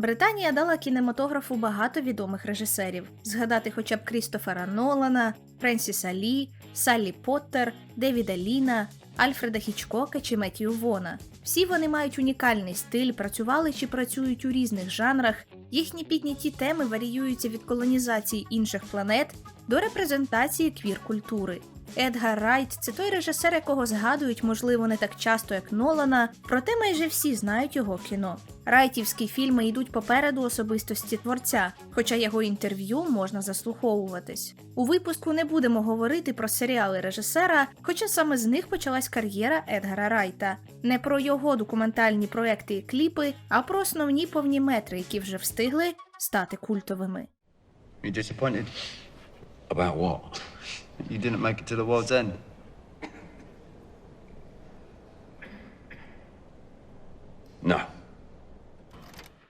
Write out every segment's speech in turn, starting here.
Британія дала кінематографу багато відомих режисерів. Згадати хоча б Крістофера Нолана, Френсіса Лі, Саллі Поттер, Девіда Ліна, Альфреда Хічкока чи Меттію Вона. Всі вони мають унікальний стиль, працювали чи працюють у різних жанрах. Їхні підняті теми варіюються від колонізації інших планет до репрезентації квір-культури. Едгар Райт це той режисер, якого згадують, можливо, не так часто, як Нолана, проте майже всі знають його кіно. Райтівські фільми йдуть попереду особистості творця, хоча його інтерв'ю можна заслуховуватись. У випуску не будемо говорити про серіали режисера, хоча саме з них почалась кар'єра Едгара Райта. Не про його документальні проекти і кліпи, а про основні повні метри, які вже встигли стати культовими. You disappointed? About what? You didn't make it to the world's end. No.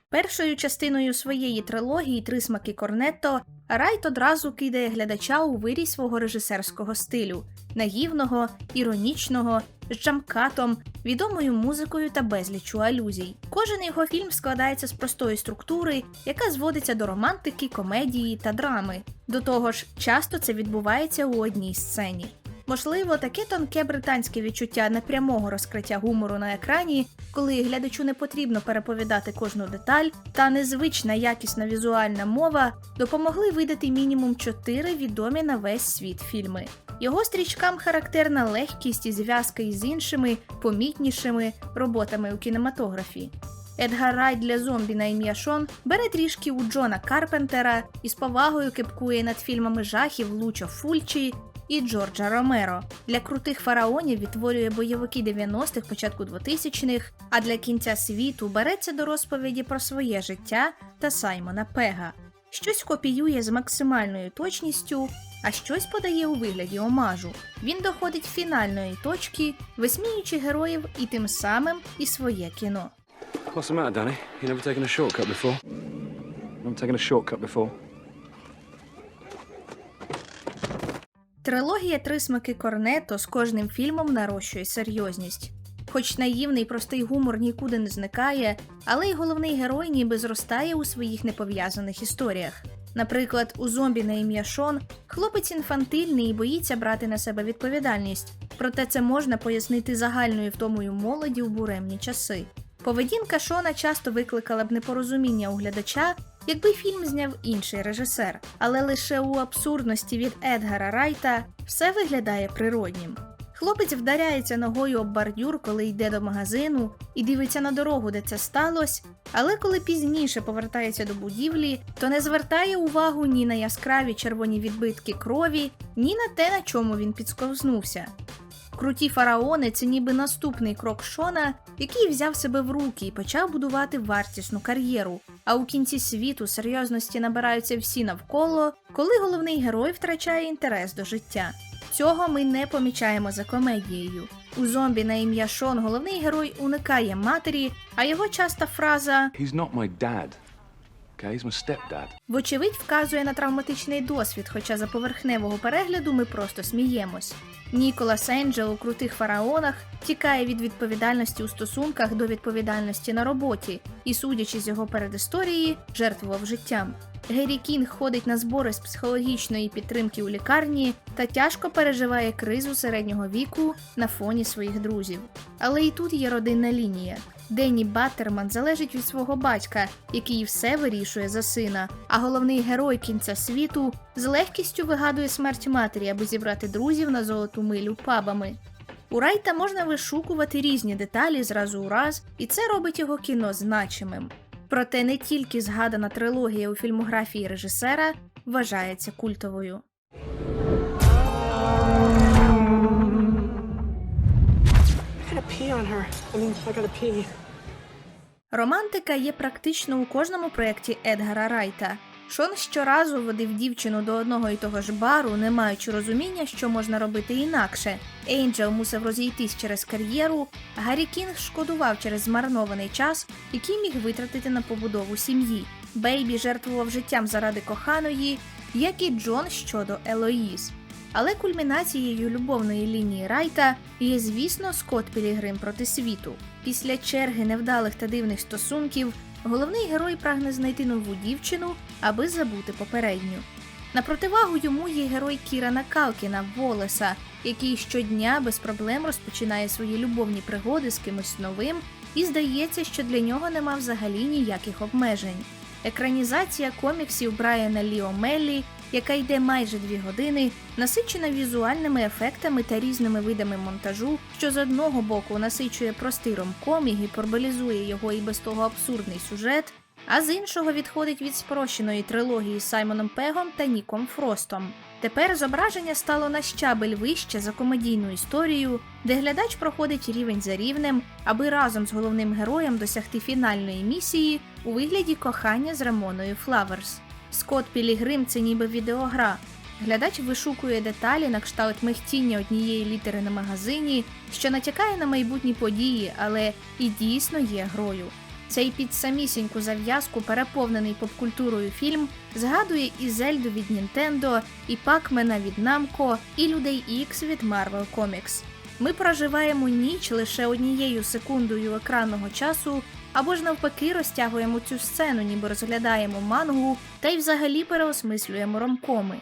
Першою частиною своєї трилогії Три смаки Корнетто Райт одразу кидає глядача у вирій свого режисерського стилю наївного, іронічного, з джамкатом, відомою музикою та безліччю алюзій. Кожен його фільм складається з простої структури, яка зводиться до романтики, комедії та драми. До того ж, часто це відбувається у одній сцені. Можливо, таке тонке британське відчуття непрямого розкриття гумору на екрані, коли глядачу не потрібно переповідати кожну деталь, та незвична якісна візуальна мова допомогли видати мінімум чотири відомі на весь світ фільми. Його стрічкам характерна легкість і зв'язка із іншими, помітнішими роботами у кінематографі. Едгар Райт для зомбі на ім'я Шон бере трішки у Джона Карпентера і з повагою кипкує над фільмами жахів Лучо Фульчі і Джорджа Ромеро. Для крутих фараонів відтворює бойовики 90-х, початку 2000-х, а для кінця світу береться до розповіді про своє життя та Саймона Пега. Щось копіює з максимальною точністю, а щось подає у вигляді омажу. Він доходить фінальної точки, висміюючи героїв і тим самим і своє кіно. What's the matter, Danny? You never taken a shortcut before? Never taken a shortcut before. Трилогія Три смаки Корнетто з кожним фільмом нарощує серйозність. Хоч наївний простий гумор нікуди не зникає, але й головний герой ніби зростає у своїх непов'язаних історіях. Наприклад, у зомбі на ім'я Шон хлопець інфантильний і боїться брати на себе відповідальність, проте це можна пояснити загальною втомою молоді у буремні часи. Поведінка Шона часто викликала б непорозуміння у глядача, якби фільм зняв інший режисер, але лише у абсурдності від Едгара Райта все виглядає природнім. Хлопець вдаряється ногою об бордюр, коли йде до магазину, і дивиться на дорогу, де це сталося, але коли пізніше повертається до будівлі, то не звертає увагу ні на яскраві червоні відбитки крові, ні на те, на чому він підсковзнувся. Круті фараони це ніби наступний крок Шона, який взяв себе в руки і почав будувати вартісну кар'єру. А у кінці світу серйозності набираються всі навколо, коли головний герой втрачає інтерес до життя. Цього ми не помічаємо за комедією. У зомбі на ім'я Шон головний герой уникає матері, а його часта фраза He's not my dad. Okay, he's my stepdad. вочевидь вказує на травматичний досвід, хоча за поверхневого перегляду ми просто сміємось. Ніколас Енджел у крутих фараонах тікає від відповідальності у стосунках до відповідальності на роботі і, судячи з його передісторії, жертвував життям. Геррі Кінг ходить на збори з психологічної підтримки у лікарні та тяжко переживає кризу середнього віку на фоні своїх друзів. Але і тут є родинна лінія. Денні Баттерман залежить від свого батька, який все вирішує за сина. А головний герой кінця світу з легкістю вигадує смерть матері, аби зібрати друзів на золоту милю пабами. У Райта можна вишукувати різні деталі зразу у раз, і це робить його кіно значимим. Проте не тільки згадана трилогія у фільмографії режисера вважається культовою. Романтика є практично у кожному проєкті Едгара Райта. Шон щоразу водив дівчину до одного і того ж бару, не маючи розуміння, що можна робити інакше. Ейнджел мусив розійтись через кар'єру, Гаррі Кінг шкодував через змарнований час, який міг витратити на побудову сім'ї. Бейбі жертвував життям заради коханої, як і Джон щодо Елоїз. Але кульмінацією любовної лінії Райта є, звісно, Скотт Пілігрим проти світу. Після черги невдалих та дивних стосунків Головний герой прагне знайти нову дівчину, аби забути попередню. На противагу йому є герой Кірана Калкіна Волеса, який щодня без проблем розпочинає свої любовні пригоди з кимось новим, і здається, що для нього нема взагалі ніяких обмежень. Екранізація коміксів Брайана Ліо Меллі, яка йде майже дві години, насичена візуальними ефектами та різними видами монтажу, що з одного боку насичує простий ромком і гіперболізує його і без того абсурдний сюжет, а з іншого відходить від спрощеної трилогії з Саймоном Пегом та Ніком Фростом. Тепер зображення стало на щабель вище за комедійну історію, де глядач проходить рівень за рівнем, аби разом з головним героєм досягти фінальної місії у вигляді кохання з Рамоною Флаверс. Скот Пілігрим це ніби відеогра. Глядач вишукує деталі на кшталт мехтіння однієї літери на магазині, що натякає на майбутні події, але і дійсно є грою. Цей під самісіньку зав'язку переповнений попкультурою фільм згадує і Зельду від Нінтендо, і Пакмена від Намко, і Людей Ікс від Marvel Comics. Ми проживаємо ніч лише однією секундою екранного часу, або ж навпаки розтягуємо цю сцену, ніби розглядаємо мангу, та й взагалі переосмислюємо ромкоми.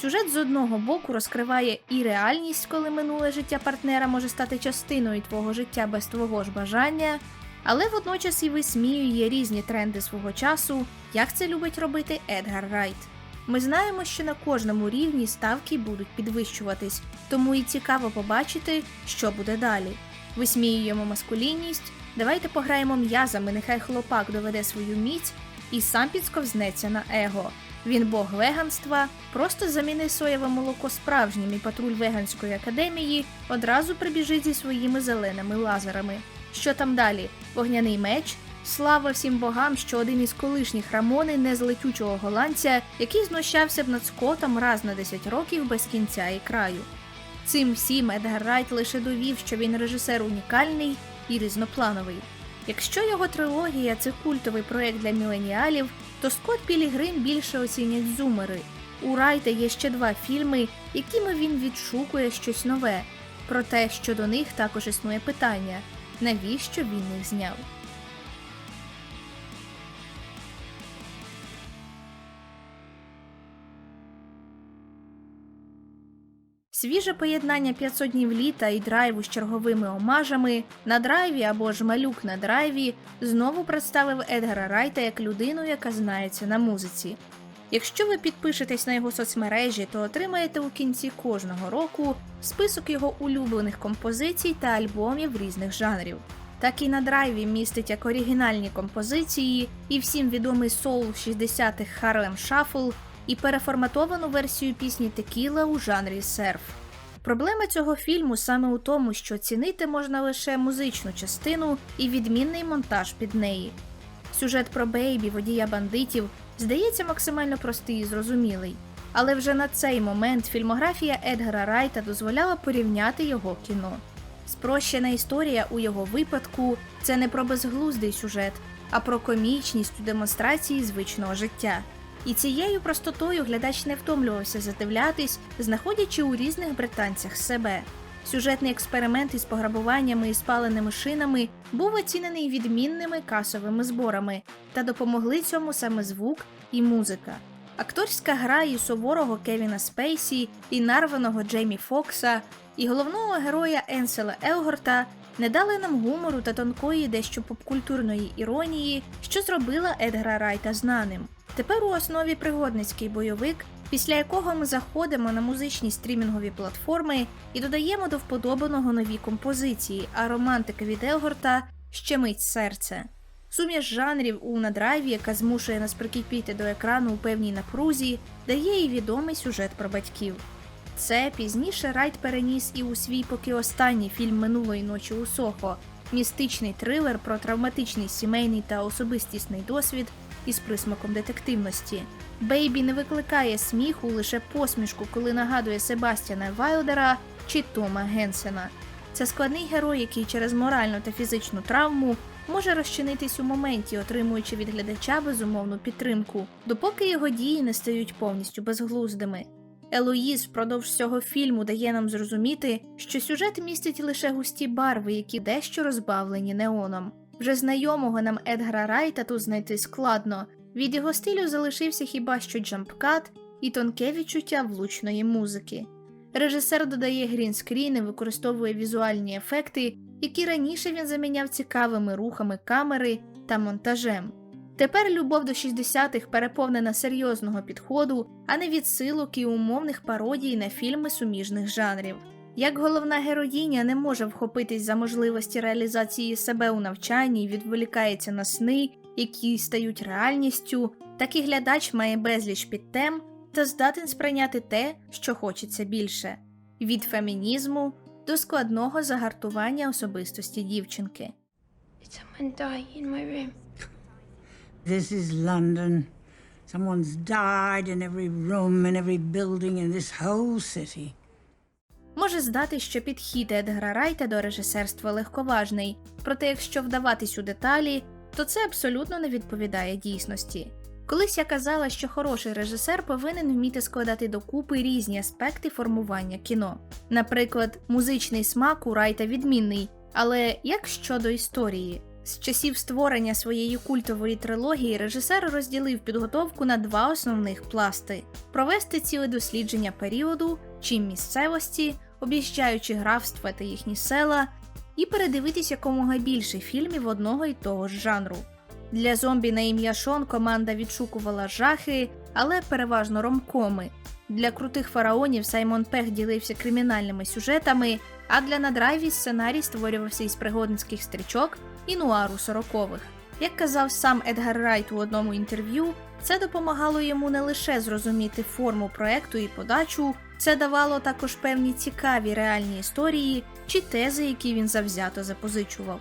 Сюжет з одного боку розкриває і реальність, коли минуле життя партнера може стати частиною твого життя без твого ж бажання, але водночас і висміює різні тренди свого часу, як це любить робити Едгар Райт. Ми знаємо, що на кожному рівні ставки будуть підвищуватись, тому і цікаво побачити, що буде далі. Висміюємо маскулінність, давайте пограємо м'язами, нехай хлопак доведе свою міць і сам підсковзнеться на его. Він бог веганства, просто заміни соєве молоко справжнім і патруль веганської академії одразу прибіжить зі своїми зеленими лазерами. Що там далі? Вогняний меч? Слава всім богам, що один із колишніх Рамони не з летючого голландця, який знущався б над скотом раз на 10 років без кінця і краю. Цим всім Едгар Райт лише довів, що він режисер унікальний і різноплановий. Якщо його трилогія це культовий проект для міленіалів, то Скотт Пілігрим більше оцінять зумери. У Райта є ще два фільми, якими він відшукує щось нове. Проте щодо них також існує питання: навіщо він їх зняв? Свіже поєднання 500 днів літа і драйву з черговими омажами на драйві або ж малюк на драйві знову представив Едгара Райта як людину, яка знається на музиці. Якщо ви підпишетесь на його соцмережі, то отримаєте у кінці кожного року список його улюблених композицій та альбомів різних жанрів. Так і на драйві містить як оригінальні композиції, і всім відомий соул 60-х Harlem Shuffle, і переформатовану версію пісні Текіла у жанрі серф. Проблема цього фільму саме у тому, що цінити можна лише музичну частину і відмінний монтаж під неї. Сюжет про Бейбі, водія бандитів, здається максимально простий і зрозумілий. Але вже на цей момент фільмографія Едгара Райта дозволяла порівняти його кіно. Спрощена історія у його випадку це не про безглуздий сюжет, а про комічність у демонстрації звичного життя. І цією простотою глядач не втомлювався задивлятись, знаходячи у різних британцях себе. Сюжетний експеримент із пограбуваннями і спаленими шинами був оцінений відмінними касовими зборами, та допомогли цьому саме звук і музика. Акторська гра і суворого Кевіна Спейсі, і нарваного Джеймі Фокса, і головного героя Енсела Елгорта не дали нам гумору та тонкої дещо попкультурної іронії, що зробила Едгара Райта знаним. Тепер у основі пригодницький бойовик, після якого ми заходимо на музичні стрімінгові платформи і додаємо до вподобаного нові композиції, а романтика від Елгорта щемить серце. Суміш жанрів у надрайві, яка змушує нас прикипіти до екрану у певній напрузі, дає і відомий сюжет про батьків. Це пізніше Райт переніс і у свій поки останній фільм минулої ночі у Сохо містичний трилер про травматичний сімейний та особистісний досвід із присмаком детективності. Бейбі не викликає сміху лише посмішку, коли нагадує Себастьяна Вайлдера чи Тома Генсена. Це складний герой, який через моральну та фізичну травму може розчинитись у моменті, отримуючи від глядача безумовну підтримку, допоки його дії не стають повністю безглуздими. Елоїз впродовж всього фільму дає нам зрозуміти, що сюжет містить лише густі барви, які дещо розбавлені неоном. Вже знайомого нам Едгара Райта тут знайти складно. Від його стилю залишився хіба що джампкат і тонке відчуття влучної музики. Режисер додає грінскрін і використовує візуальні ефекти, які раніше він заміняв цікавими рухами камери та монтажем. Тепер любов до 60-х переповнена серйозного підходу, а не відсилок і умовних пародій на фільми суміжних жанрів. Як головна героїня не може вхопитись за можливості реалізації себе у навчанні і відволікається на сни, які стають реальністю, так і глядач має безліч підтем та здатен сприйняти те, що хочеться більше від фемінізму до складного загартування особистості дівчинки. In my room? This is London. Someone's died in every room, in every building in this whole city. Може здати, що підхід Едгара Райта до режисерства легковажний, проте якщо вдаватись у деталі, то це абсолютно не відповідає дійсності. Колись я казала, що хороший режисер повинен вміти складати докупи різні аспекти формування кіно. Наприклад, музичний смак у Райта відмінний, але як щодо історії? З часів створення своєї культової трилогії режисер розділив підготовку на два основних пласти: провести ціле дослідження періоду чи місцевості, об'їжджаючи графства та їхні села, і передивитись якомога більше фільмів одного і того ж жанру. Для зомбі на ім'я Шон команда відшукувала жахи, але переважно ромкоми. Для крутих фараонів Саймон Пех ділився кримінальними сюжетами, а для надрайві сценарій створювався із пригодницьких стрічок і нуару сорокових. Як казав сам Едгар Райт у одному інтерв'ю, це допомагало йому не лише зрозуміти форму проекту і подачу, це давало також певні цікаві реальні історії чи тези, які він завзято запозичував.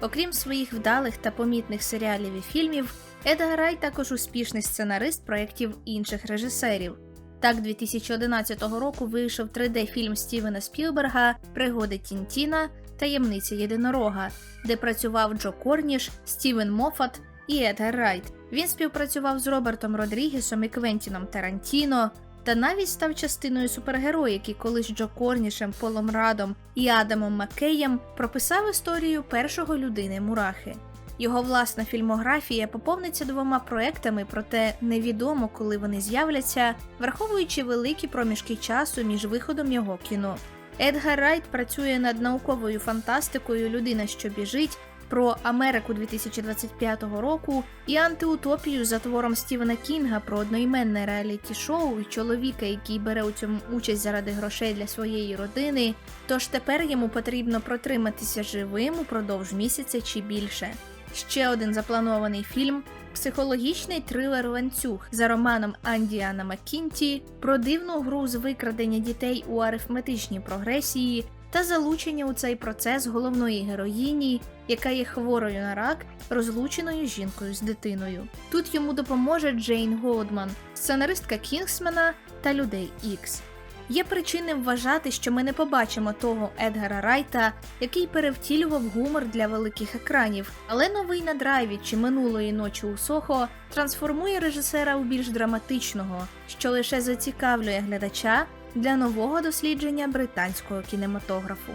Окрім своїх вдалих та помітних серіалів і фільмів, Едгар Райт також успішний сценарист проєктів інших режисерів. Так, 2011 року вийшов 3D-фільм Стівена Спілберга Пригоди Тінтіна Таємниця єдинорога, де працював Джо Корніш, Стівен Моффат і Едгар Райт. Він співпрацював з Робертом Родрігесом і Квентіном Тарантіно, та навіть став частиною супергероїв, які колись Джо Корнішем, Полом Радом і Адамом Маккеєм прописав історію першого людини Мурахи. Його власна фільмографія поповниться двома проектами, проте невідомо, коли вони з'являться, враховуючи великі проміжки часу між виходом його кіно. Едгар Райт працює над науковою фантастикою Людина, що біжить про Америку 2025 року і антиутопію за твором Стівена Кінга про одноіменне реаліті-шоу і чоловіка, який бере у цьому участь заради грошей для своєї родини. Тож тепер йому потрібно протриматися живим упродовж місяця чи більше. Ще один запланований фільм психологічний трилер ланцюг за романом Андіана Маккінті про дивну гру з викрадення дітей у арифметичній прогресії та залучення у цей процес головної героїні, яка є хворою на рак, розлученою жінкою з дитиною. Тут йому допоможе Джейн Голдман, сценаристка Кінгсмена та людей Ікс. Є причини вважати, що ми не побачимо того Едгара Райта, який перевтілював гумор для великих екранів, але новий на драйві чи минулої ночі у Сохо трансформує режисера у більш драматичного, що лише зацікавлює глядача для нового дослідження британського кінематографу.